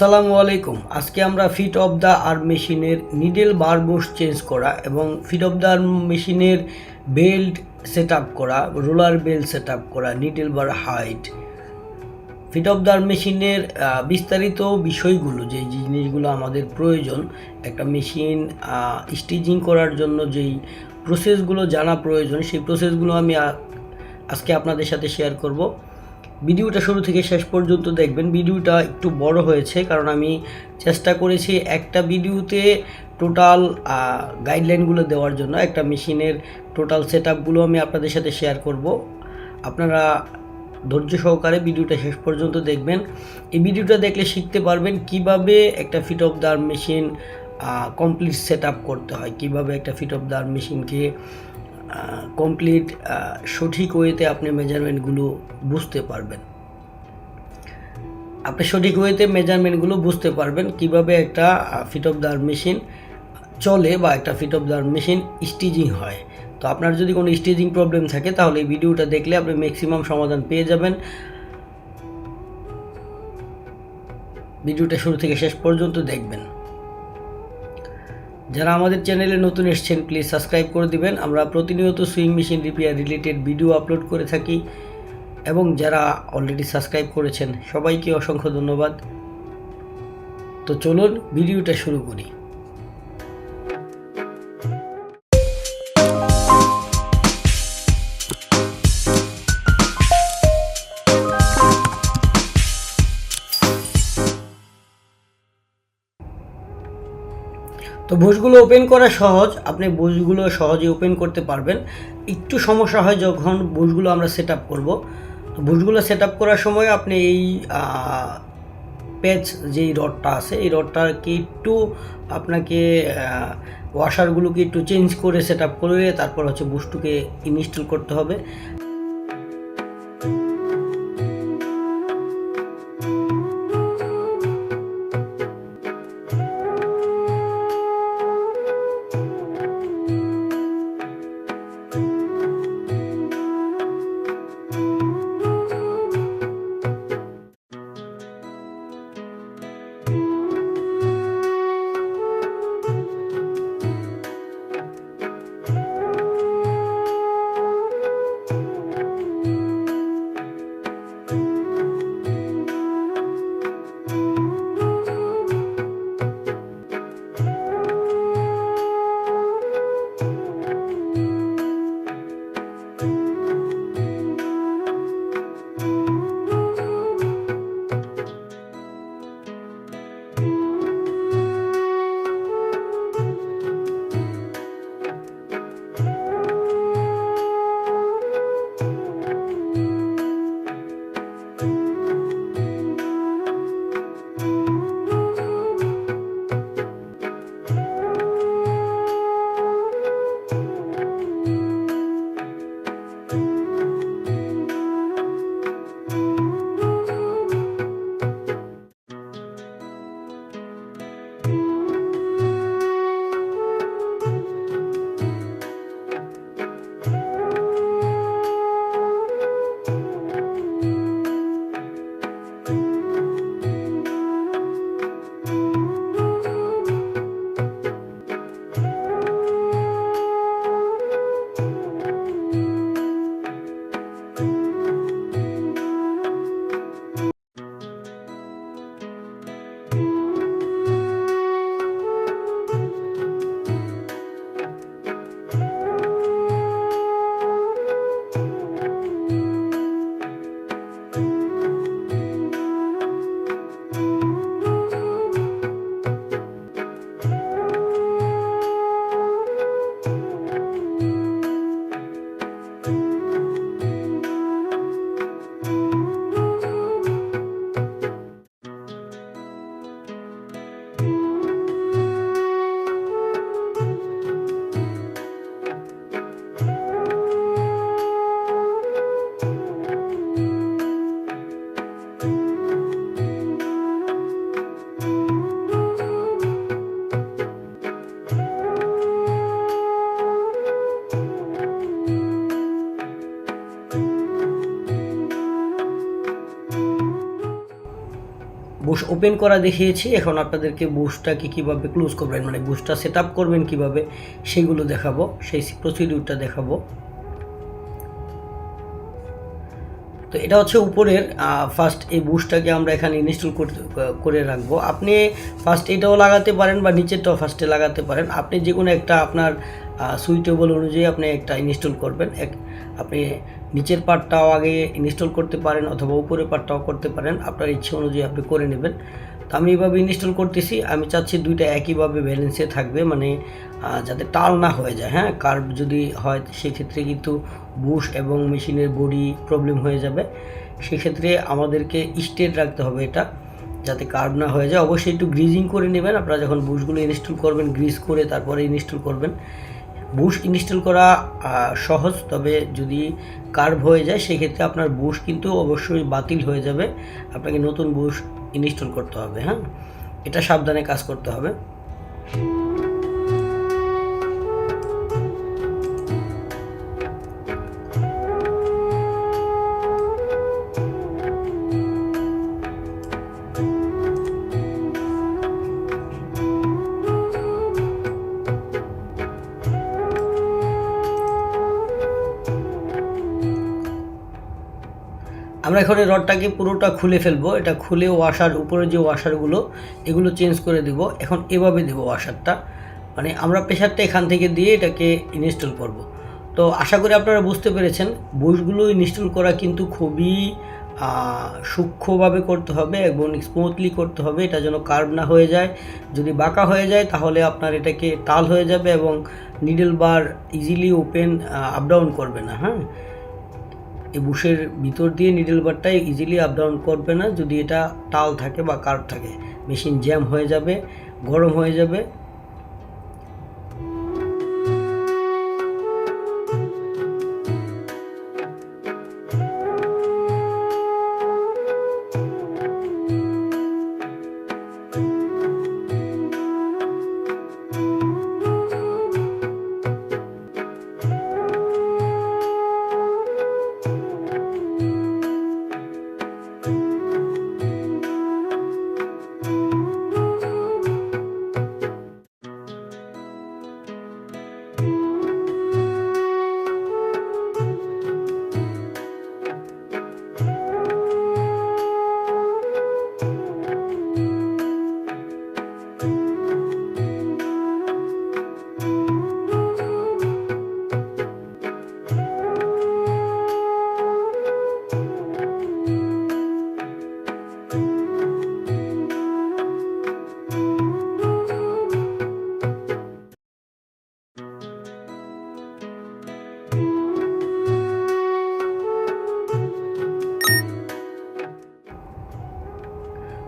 আসসালামু আলাইকুম। আজকে আমরা ফিট অফ দ্য আর্ম মেশিনের নিডেল বার বোস চেঞ্জ করা এবং ফিট অফ দ্য আর্ম মেশিনের বেল্ট সেট আপ করা রোলার বেল্ট সেট আপ করা needle bar height fit of the arm মেশিনের বিস্তারিত বিষয়গুলো যে জিনিসগুলো আমাদের প্রয়োজন, একটা মেশিন স্টিচিং করার জন্য যেই প্রসেসগুলো জানা প্রয়োজন, সেই প্রসেসগুলো আমি আজকে আপনাদের সাথে শেয়ার করব। ভিডিওটা শুরু থেকে শেষ পর্যন্ত দেখবেন। ভিডিওটা একটু বড় হয়েছে, কারণ আমি চেষ্টা করেছি একটা ভিডিওতে টোটাল গাইডলাইনগুলো দেওয়ার জন্য, একটা মেশিনের টোটাল সেট আমি আপনাদের সাথে শেয়ার করব। আপনারা ধৈর্য সহকারে ভিডিওটা শেষ পর্যন্ত দেখবেন। এই ভিডিওটা দেখলে শিখতে পারবেন কীভাবে একটা fit of the machine complete set করতে হয়, কীভাবে একটা ফিট অফ দ্য মেশিনকে কমপ্লিট সঠিক ওয়েতে আপনি মেজারমেন্টগুলো বুঝতে পারবেন। আপনি সঠিক ওয়েতে মেজারমেন্টগুলো বুঝতে পারবেন কীভাবে একটা ফিট অফ দ্য মেশিন চলে বা একটা fit of the machine stitching হয়। তো আপনার যদি কোনো স্টিচিং প্রবলেম থাকে, তাহলে এই ভিডিওটা দেখলে আপনি ম্যাক্সিমাম সমাধান পেয়ে যাবেন। ভিডিওটা শুরু থেকে শেষ পর্যন্ত দেখবেন। যারা আমাদের চ্যানেলে নতুন এসছেন প্লিজ সাবস্ক্রাইব করে দিবেন। আমরা প্রতিনিয়ত sewing machine repair related video upload করে থাকি এবং যারা অলরেডি সাবস্ক্রাইব করেছেন, সবাইকে অসংখ্য ধন্যবাদ। তো চলুন ভিডিওটা শুরু করি। তো বুশগুলো ওপেন করা সহজ, আপনি বুশগুলো সহজে ওপেন করতে পারবেন। একটু সমস্যা হয় যখন বুশগুলো আমরা সেট আপ করব। তো বুশগুলো সেট আপ করার সময় আপনি এই পেজ যেই রডটা আছে, এই রডটাকে একটু আপনাকে ওয়াশারগুলোকে একটু চেঞ্জ করে সেট আপ করে তারপর হচ্ছে বুশটুকে ইনস্টল করতে হবে। বুশ ওপেন করা দেখিয়েছি। এখন আপনাদেরকে বুশটাকে কীভাবে ক্লোজ করবেন মানে বুশটা সেট আপ করবেন কীভাবে সেগুলো দেখাবো, সেই প্রসিডিউরটা দেখাবো। তো এটা হচ্ছে উপরের ফার্স্ট এই বুশটাকে আমরা এখানে ইনস্টল করতে, করে রাখব। আপনি ফার্স্ট এটাও লাগাতে পারেন বা নিচেরটাও ফার্স্টে লাগাতে পারেন। আপনি যে কোনো একটা আপনার সুইটেবল অনুযায়ী আপনি একটা ইনস্টল করবেন। এক, আপনি নিচের পার্টটাও আগে ইনস্টল করতে পারেন অথবা উপরের পার্টটাও করতে পারেন। আপনার ইচ্ছে অনুযায়ী আপনি করে নেবেন। তো আমি এইভাবে ইনস্টল করতেছি। আমি চাচ্ছি দুইটা একইভাবে ব্যালেন্সে থাকবে। মানে যাতে টাল না হয়ে যায় হ্যাঁ? কার্ভ যদি হয়, সেক্ষেত্রে কিন্তু বুশ এবং মেশিনের বডি প্রবলেম হয়ে যাবে। সেক্ষেত্রে আমাদেরকে স্টেট রাখতে হবে এটা, যাতে কার্ভ না হয়ে যায়। অবশ্যই একটু গ্রিজিং করে নেবেন। আপনারা যখন বুশগুলো ইনস্টল করবেন, গ্রিজ করে তারপরে ইনস্টল করবেন। বুশ ইনস্টল করা সহজ, তবে যদি কার্ভ হয়ে যায়, সেক্ষেত্রে আপনার বুশ কিন্তু অবশ্যই বাতিল হয়ে যাবে। আপনাকে নতুন বুশ ইনস্টল করতে হবে হ্যাঁ? এটা সাবধানে কাজ করতে হবে। আমরা এখন এই রডটাকে পুরোটা খুলে ফেলব। এটা খুলে ওয়াশার উপরে যে ওয়াশারগুলো এগুলো চেঞ্জ করে দিব। এখন এভাবে দেবো ওয়াশারটা মানে আমরা প্রেশারটা এখান থেকে দিয়ে এটাকে ইনস্টল করব। তো আশা করি আপনারা বুঝতে পেরেছেন, বুশগুলো ইনস্টল করা কিন্তু খুবই সূক্ষ্মভাবে করতে হবে এবং স্মুথলি করতে হবে। এটা যেন কার্ভ না হয়ে যায়। যদি বাঁকা হয়ে যায়, তাহলে আপনার এটাকে টাল হয়ে যাবে এবং needle bar easily open up down করবে না হ্যাঁ? এই বুশের ভিতর দিয়ে নিডল বারটা ইজিলি আপ ডাউন করবে না। যদি এটা টাল থাকে বা কার্ভ থাকে মেশিন জ্যাম হয়ে যাবে, গরম হয়ে যাবে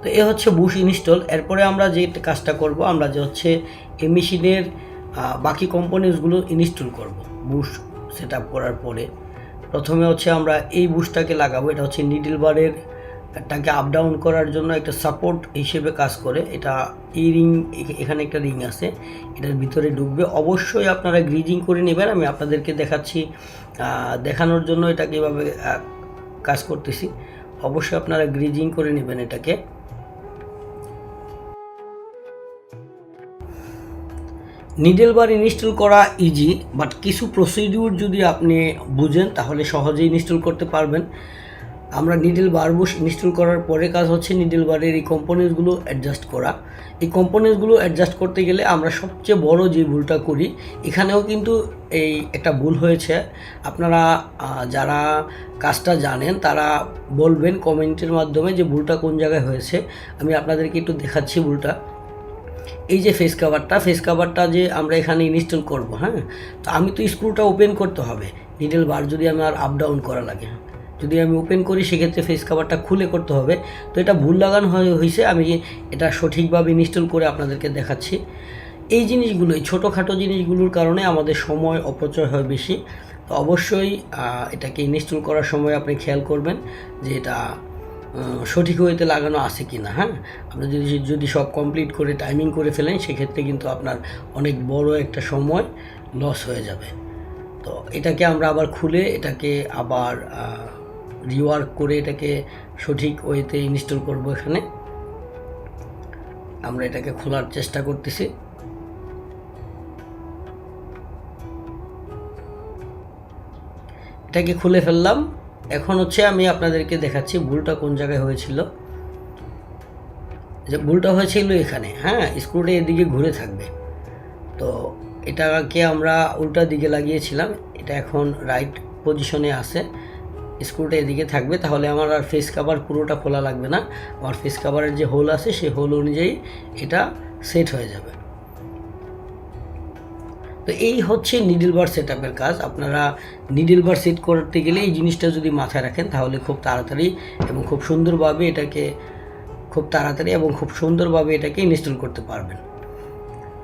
তো এ হচ্ছে বুশ ইনস্টল। এরপরে আমরা যে কাজটা করব, আমরা যে হচ্ছে এই মেশিনের বাকি কম্পোনেন্টসগুলো ইনস্টল করব বুশ সেট করার পরে। প্রথমে হচ্ছে আমরা এই বুশটাকে লাগাবো, এটা হচ্ছে নিডল বারের, এটাকে আপ ডাউন করার জন্য একটা সাপোর্ট হিসেবে কাজ করে। এটা এই রিং এখানে একটা রিং আছে, এটার ভিতরে ঢুকবে। অবশ্যই আপনারা গ্রিজিং করে নেবেন, আমি আপনাদেরকে দেখাচ্ছি দেখানোর জন্য এটাকে এভাবে কাজ করতেছি। অবশ্যই আপনারা গ্রিজিং করে নেবেন এটাকে। নিডেল বার ইনস্টল করা ইজি বাট কিছু প্রসিডিউর যদি আপনি বুঝেন, তাহলে সহজেই ইনস্টল করতে পারবেন। আমরা নিডেল বার বারবুশ ইনস্টল করার পরে কাজ হচ্ছে নিডেল বারের এই কম্পোনেন্টসগুলো অ্যাডজাস্ট করা। এই কম্পোনেন্টসগুলো অ্যাডজাস্ট করতে গেলে আমরা সবচেয়ে বড় যে ভুলটা করি, এখানেও কিন্তু এই একটা ভুল হয়েছে। আপনারা যারা কাজটা জানেন, তারা বলবেন কমেন্টের মাধ্যমে যে ভুলটা কোন জায়গায় হয়েছে। আমি আপনাদেরকে একটু দেখাচ্ছি ভুলটা। এই যে ফেস কাভারটা ফেস কাভারটা যে আমরা এখানে ইনস্টল করব হ্যাঁ? তো আমি তো স্ক্রুটা ওপেন করতে হবে। নিডেল বার যদি আমার আপ ডাউন করা লাগে। যদি আমি ওপেন করি, সেক্ষেত্রে ফেস কাভারটা খুলে করতে হবে। তো এটা ভুল লাগানো হয়ে- হয়েছে আমি এটা সঠিকভাবে ইনস্টল করে আপনাদেরকে দেখাচ্ছি। এই জিনিসগুলো এই ছোটোখাটো জিনিসগুলোর কারণে আমাদের সময় অপচয় হয় বেশি। তো অবশ্যই এটাকে ইনস্টল করার সময় আপনি খেয়াল করবেন যে এটা সঠিক ওয়েতে লাগানো আছে কি না হ্যাঁ? আপনি যদি যদি সব কমপ্লিট করে টাইমিং করে ফেলেন, সেক্ষেত্রে কিন্তু আপনার অনেক বড় একটা সময় লস হয়ে যাবে। তো এটাকে আমরা আবার খুলে এটাকে আবার রিওয়ার্ক করে এটাকে সঠিক ওয়েতে ইনস্টল করব এখানে। আমরা এটাকে খোলার চেষ্টা করতেছি। এটাকে খুলে ফেললাম। এখন হচ্ছে আমি আপনাদেরকে দেখাচ্ছি ভুলটা কোন জায়গায় হয়েছিল। যে ভুলটা হয়েছিল এখানে হ্যাঁ স্ক্রুটা এদিকে ঘুরে থাকবে। তো এটাকে আমরা উল্টা দিকে লাগিয়েছিলাম, এটা এখন রাইট পজিশনে আছে। স্ক্রুটা এদিকে থাকবে, তাহলে আমার আর ফেস কাভার পুরোটা খোলা লাগবে না। আমার ফেস কাভারের যে হোল আছে, সেই হোল অনুযায়ী এটা সেট হয়ে যাবে। তো এই হচ্ছে নিডল বার সেট কাজ। আপনারা নিডল বার সেট করতে গেলে এই জিনিসটা যদি মাথায় রাখেন, তাহলে খুব তাড়াতাড়ি এবং খুব সুন্দরভাবে এটাকে, খুব তাড়াতাড়ি এবং খুব সুন্দরভাবে এটাকে ইনস্টল করতে পারবেন।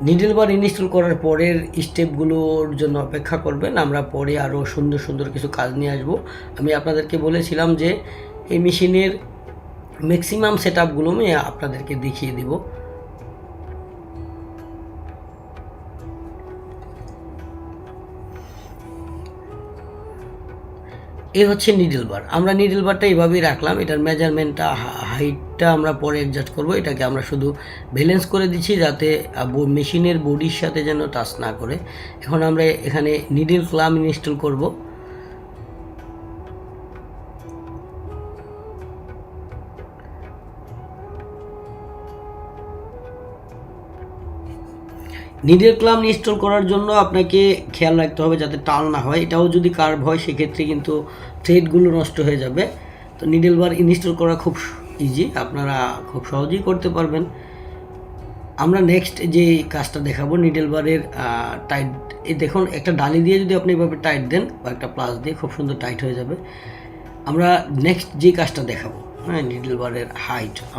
নিডল বার ইনস্টল করার পরের স্টেপগুলোর জন্য অপেক্ষা করবেন। আমরা পরে আরও সুন্দর সুন্দর কিছু কাজ নিয়ে আসব। আমি আপনাদেরকে বলেছিলাম যে, এই মেশিনের ম্যাক্সিমাম সেট আপগুলো আমি আপনাদেরকে দেখিয়ে দিব। এ হচ্ছে নিডল বার আমরা নিডল বারটা এইভাবেই রাখলাম, এটার মেজারমেন্টটা হাইটটা আমরা পরে অ্যাডজাস্ট করব। এটাকে আমরা শুধু ব্যালেন্স করে দিচ্ছি যাতে মেশিনের বডির সাথে যেন টাচ না করে। এখন আমরা এখানে নিডল ক্লাম ইনস্টল করব। নিডেল ক্লাম ইনস্টল করার জন্য আপনাকে খেয়াল রাখতে হবে যাতে টাল না হয়। এটাও যদি কার্ভ হয়, সেক্ষেত্রে কিন্তু থ্রেডগুলো নষ্ট হয়ে যাবে। তো নিডেল বার ইনস্টল করা খুব ইজি আপনারা খুব সহজেই করতে পারবেন। আমরা নেক্সট যে কাজটা দেখাবো নিডেল বারের টাইট দেখুন, একটা ডালি দিয়ে যদি আপনি এভাবে টাইট দেন বা একটা প্লাস দিয়ে, খুব সুন্দর টাইট হয়ে যাবে। আমরা নেক্সট যে কাজটা দেখাবো হ্যাঁ নিডেল বারের হাইট